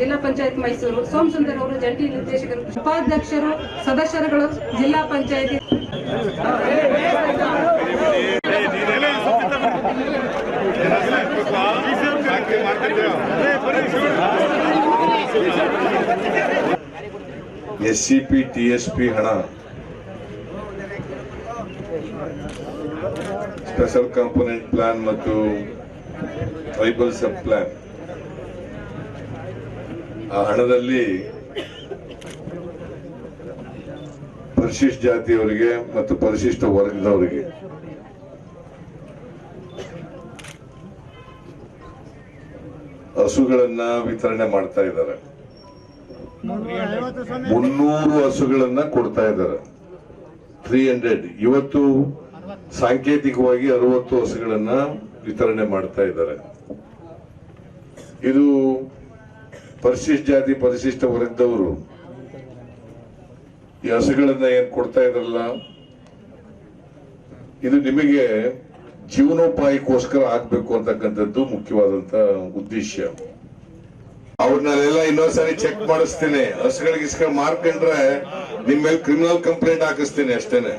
ಜಿಲ್ಲಾ ಪಂಚಾಯತ್ ಮೈಸೂರು, ಸೋಮಸುಂದರ್ ಅವರು ಜಂಟಿ ನಿರ್ದೇಶಕರು, ಉಪಾಧ್ಯಕ್ಷರು, ಸದಸ್ಯರುಗಳು ಜಿಲ್ಲಾ ಪಂಚಾಯತಿ. S C P T S P ಹಣ. ಸ್ಪೆಷಲ್ ಕಾಂಪೊನೆಂಟ್ ಪ್ಲಾನ್ ಮತ್ತು ಟ್ರೈಬಲ್ ಸಬ್ ಪ್ಲಾನ್ ಆ ಹಣದಲ್ಲಿ ಪರಿಶಿಷ್ಟ ಜಾತಿಯವರಿಗೆ ಮತ್ತು ಪರಿಶಿಷ್ಟ ವರ್ಗದವರಿಗೆ ಹಸುಗಳನ್ನ ವಿತರಣೆ ಮಾಡ್ತಾ ಇದ್ದಾರೆ. ಮುನ್ನೂರು ಹಸುಗಳನ್ನ ಕೊಡ್ತಾ ಇದ್ದಾರೆ. ತ್ರೀ ಹಂಡ್ರೆಡ್ ಇವತ್ತು ಸಾಂಕೇತಿಕವಾಗಿ ಅರವತ್ತು ಹಸುಗಳನ್ನ ವಿತರಣೆ ಮಾಡ್ತಾ ಇದ್ದಾರೆ. ಇದು ಪರಿಶಿಷ್ಟ ಜಾತಿ ಪರಿಶಿಷ್ಟ ವರ್ಗದವರು ಈ ಹಸುಗಳನ್ನ ಏನ್ ಕೊಡ್ತಾ ಇದ್ರಲ್ಲ, ಇದು ನಿಮಗೆ ಜೀವನೋಪಾಯಕ್ಕೋಸ್ಕರ ಆಗ್ಬೇಕು ಅಂತಕ್ಕಂಥದ್ದು ಮುಖ್ಯವಾದಂತ ಉದ್ದೇಶ. ಅವ್ರನ್ನೆಲ್ಲ ಇನ್ನೊಂದ್ಸರಿ ಚೆಕ್ ಮಾಡಿಸ್ತೇನೆ. ಹಸುಗಳಿಗೆ ಮಾರ್ಕೊಂಡ್ರೆ ನಿಮ್ಮ ಮೇಲೆ ಕ್ರಿಮಿನಲ್ ಕಂಪ್ಲೇಂಟ್ ಹಾಕಿಸ್ತೇನೆ ಅಷ್ಟೇನೆ.